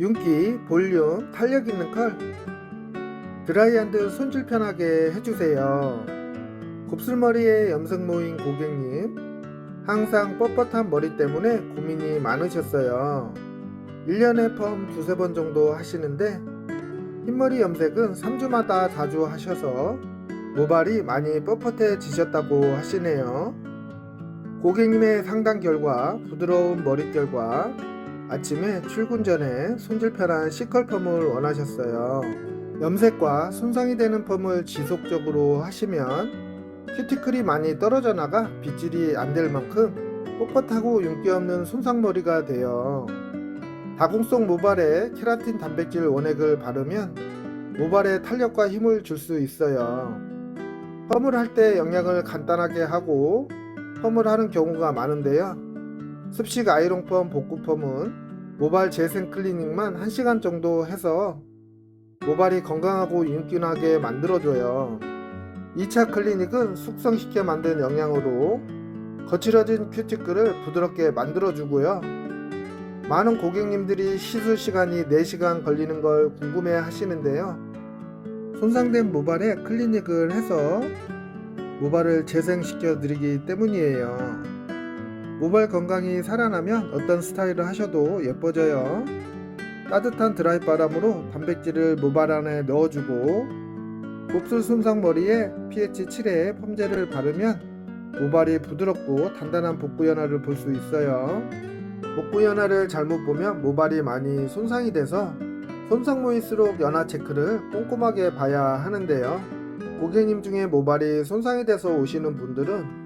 윤기, 볼륨, 탄력 있는 컬 드라이한드 손질 편하게 해주세요. 곱슬머리에 염색 모인 고객님 항상 뻣뻣한 머리 때문에 고민이 많으셨어요. 1년에 펌 두세 번 정도 하시는데 흰머리 염색은 3주마다 자주 하셔서 모발이 많이 뻣뻣해지셨다고 하시네요. 고객님의 상담 결과 부드러운 머릿결과 아침에 출근 전에 손질 편한 C컬 펌을 원하셨어요. 염색과 손상이 되는 펌을 지속적으로 하시면 큐티클이 많이 떨어져 나가 빗질이 안 될 만큼 뻣뻣하고 윤기 없는 손상머리가 돼요. 다공성 모발에 케라틴 단백질 원액을 바르면 모발에 탄력과 힘을 줄 수 있어요. 펌을 할 때 영양을 간단하게 하고 펌을 하는 경우가 많은데요. 습식 아이롱 펌, 복구 펌은 모발 재생 클리닝만 1시간 정도 해서 모발이 건강하고 윤기나게 만들어줘요. 2차 클리닉은 숙성시켜 만든 영양으로 거칠어진 큐티클을 부드럽게 만들어주고요. 많은 고객님들이 시술 시간이 4시간 걸리는 걸 궁금해 하시는데요. 손상된 모발에 클리닉을 해서 모발을 재생시켜 드리기 때문이에요. 모발 건강이 살아나면 어떤 스타일을 하셔도 예뻐져요. 따뜻한 드라이 바람으로 단백질을 모발 안에 넣어주고 곱슬 손상 머리에 pH 7의 펌제를 바르면 모발이 부드럽고 단단한 복부 연화를 볼 수 있어요. 복부 연화를 잘못 보면 모발이 많이 손상이 돼서 손상모일수록 연화 체크를 꼼꼼하게 봐야 하는데요. 고객님 중에 모발이 손상이 돼서 오시는 분들은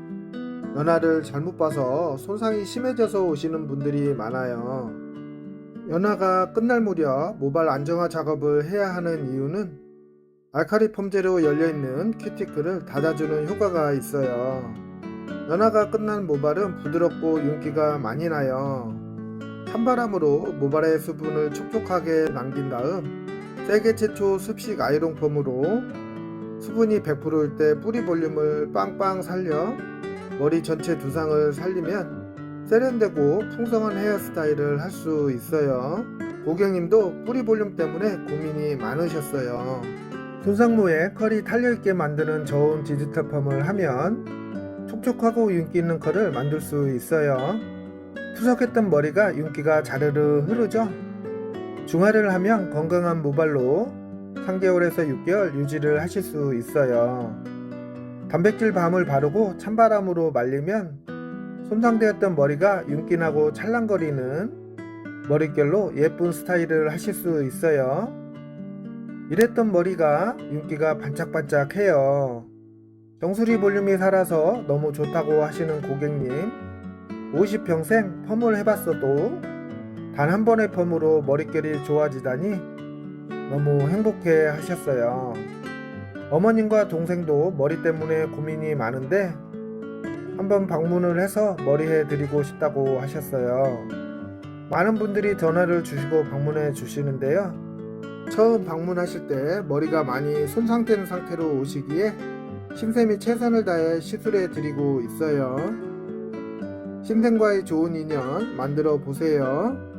연화를 잘못 봐서 손상이 심해져서 오시는 분들이 많아요. 연화가 끝날 무렵 모발 안정화 작업을 해야 하는 이유는 알카리 펌제로 열려있는 큐티클을 닫아주는 효과가 있어요. 연화가 끝난 모발은 부드럽고 윤기가 많이 나요. 찬바람으로 모발의 수분을 촉촉하게 남긴 다음 세계 최초 습식 아이롱 펌으로 수분이 100%일 때 뿌리 볼륨을 빵빵 살려 머리 전체 두상을 살리면 세련되고 풍성한 헤어스타일을 할 수 있어요. 고객님도 뿌리 볼륨 때문에 고민이 많으셨어요. 손상모에 컬이 탄력있게 만드는 저온 디지털 펌을 하면 촉촉하고 윤기 있는 컬을 만들 수 있어요. 푸석했던 머리가 윤기가 자르르 흐르죠? 중화를 하면 건강한 모발로 3개월에서 6개월 유지를 하실 수 있어요. 단백질 밤을 바르고 찬바람으로 말리면 손상되었던 머리가 윤기나고 찰랑거리는 머릿결로 예쁜 스타일을 하실 수 있어요. 이랬던 머리가 윤기가 반짝반짝해요. 정수리 볼륨이 살아서 너무 좋다고 하시는 고객님 50평생 펌을 해봤어도 단 한 번의 펌으로 머릿결이 좋아지다니 너무 행복해 하셨어요. 어머님과 동생도 머리 때문에 고민이 많은데 한번 방문을 해서 머리 해 드리고 싶다고 하셨어요. 많은 분들이 전화를 주시고 방문해 주시는데요. 처음 방문하실 때 머리가 많이 손상된 상태로 오시기에 심쌤이 최선을 다해 시술해 드리고 있어요. 심생과의 좋은 인연 만들어 보세요.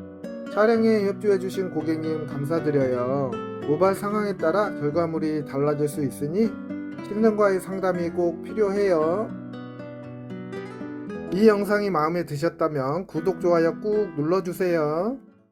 촬영에 협조해 주신 고객님 감사드려요. 모발 상황에 따라 결과물이 달라질 수 있으니 심생과의 상담이 꼭 필요해요. 이 영상이 마음에 드셨다면 구독, 좋아요 꾹 눌러주세요.